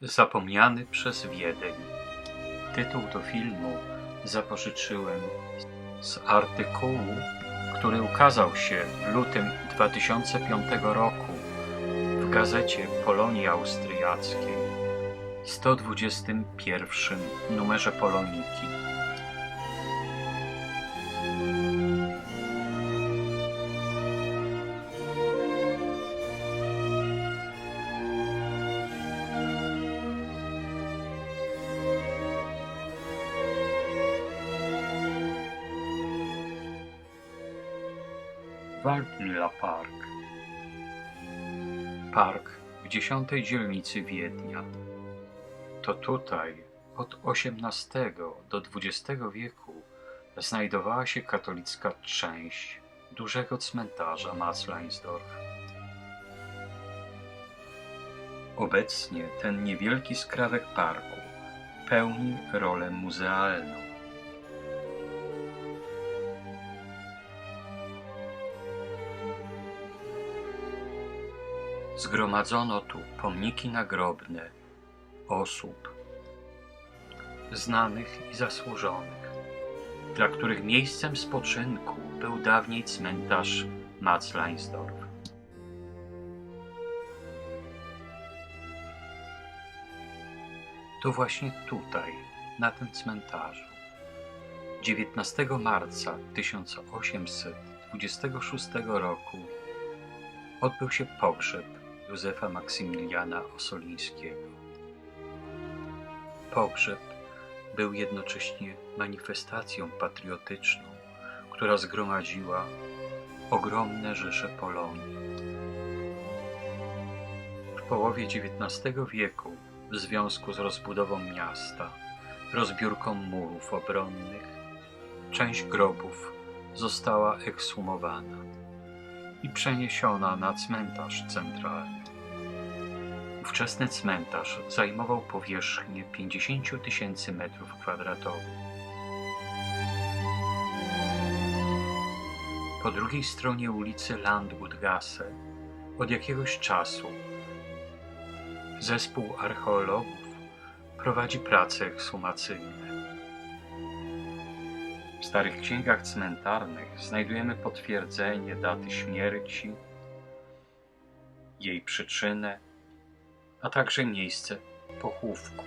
Zapomniany przez Wiedeń. Tytuł do filmu zapożyczyłem z artykułu, który ukazał się w lutym 2005 roku w gazecie Polonii Austriackiej, 121 numerze Poloniki. Waldmila Park. Park w dziesiątej dzielnicy Wiednia. To tutaj od XVIII do XX wieku znajdowała się katolicka część dużego cmentarza Matzleinsdorf. Obecnie ten niewielki skrawek parku pełni rolę muzealną. Zgromadzono tu pomniki nagrobne osób znanych i zasłużonych, dla których miejscem spoczynku był dawniej cmentarz Matzleinsdorf. To właśnie tutaj, na tym cmentarzu, 19 marca 1826 roku odbył się pogrzeb Józefa Maksymiliana Osolińskiego. Pogrzeb był jednocześnie manifestacją patriotyczną, która zgromadziła ogromne rzesze Polonii. W połowie XIX wieku, w związku z rozbudową miasta, rozbiórką murów obronnych, część grobów została ekshumowana i przeniesiona na cmentarz centralny. Ówczesny cmentarz zajmował powierzchnię 50 tysięcy metrów kwadratowych. Po drugiej stronie ulicy Landgutgasse od jakiegoś czasu zespół archeologów prowadzi prace ekshumacyjne. W starych księgach cmentarnych znajdujemy potwierdzenie daty śmierci, jej przyczynę, a także miejsce pochówku.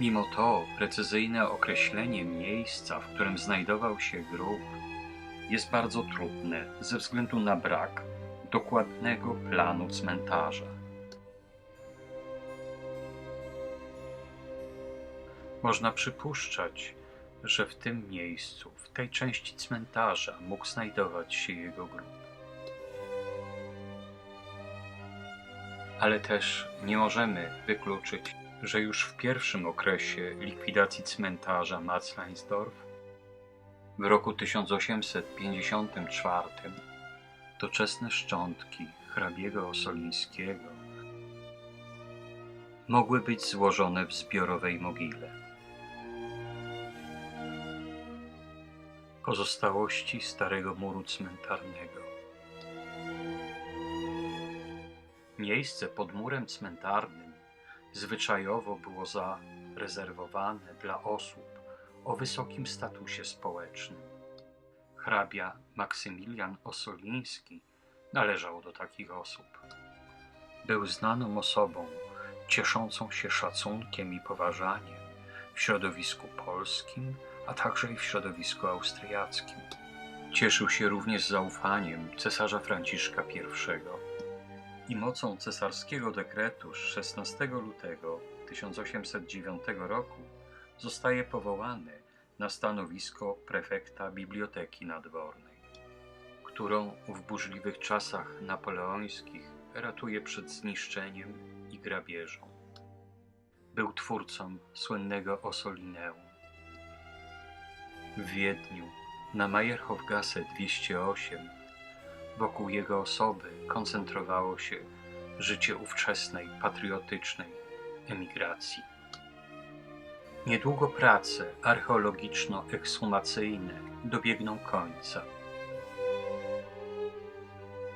Mimo to precyzyjne określenie miejsca, w którym znajdował się grób, jest bardzo trudne ze względu na brak dokładnego planu cmentarza. Można przypuszczać, że w tym miejscu, w tej części cmentarza mógł znajdować się jego grób. Ale też nie możemy wykluczyć, że już w pierwszym okresie likwidacji cmentarza Matzleinsdorf w roku 1854 doczesne szczątki hrabiego Osolińskiego mogły być złożone w zbiorowej mogile. Pozostałości starego muru cmentarnego. Miejsce pod murem cmentarnym zwyczajowo było zarezerwowane dla osób o wysokim statusie społecznym. Hrabia Maksymilian Osoliński należał do takich osób. Był znaną osobą, cieszącą się szacunkiem i poważaniem w środowisku polskim, a także i w środowisku austriackim. Cieszył się również zaufaniem cesarza Franciszka I i mocą cesarskiego dekretu z 16 lutego 1809 roku zostaje powołany na stanowisko prefekta Biblioteki Nadwornej, którą w burzliwych czasach napoleońskich ratuje przed zniszczeniem i grabieżą. Był twórcą słynnego Osolineum. W Wiedniu na Majerhofgasse 208 wokół jego osoby koncentrowało się życie ówczesnej, patriotycznej emigracji. Niedługo prace archeologiczno-ekshumacyjne dobiegną końca.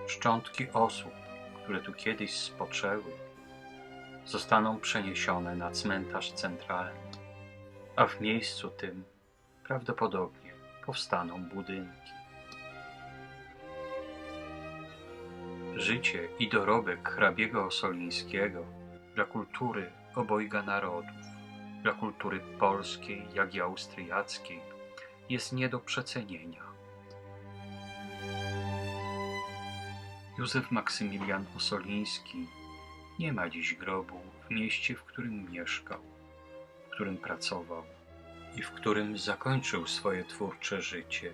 Szczątki osób, które tu kiedyś spoczęły, zostaną przeniesione na cmentarz centralny, a w miejscu tym prawdopodobnie powstaną budynki. Życie i dorobek hrabiego Osolińskiego dla kultury obojga narodów, dla kultury polskiej, jak i austriackiej, jest nie do przecenienia. Józef Maksymilian Osoliński nie ma dziś grobu w mieście, w którym mieszkał, w którym pracował i w którym zakończył swoje twórcze życie.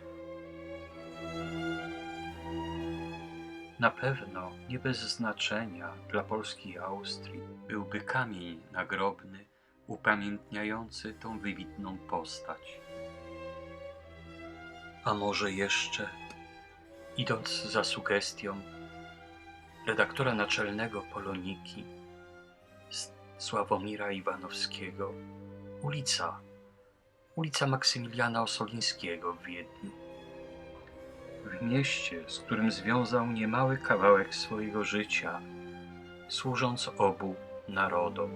Na pewno nie bez znaczenia dla Polski i Austrii byłby kamień nagrobny upamiętniający tą wybitną postać. A może jeszcze, idąc za sugestią redaktora naczelnego Poloniki Sławomira Iwanowskiego, ulica, ulica Maksymiliana Osolińskiego w Wiedniu w mieście, z którym związał niemały kawałek swojego życia, służąc obu narodom.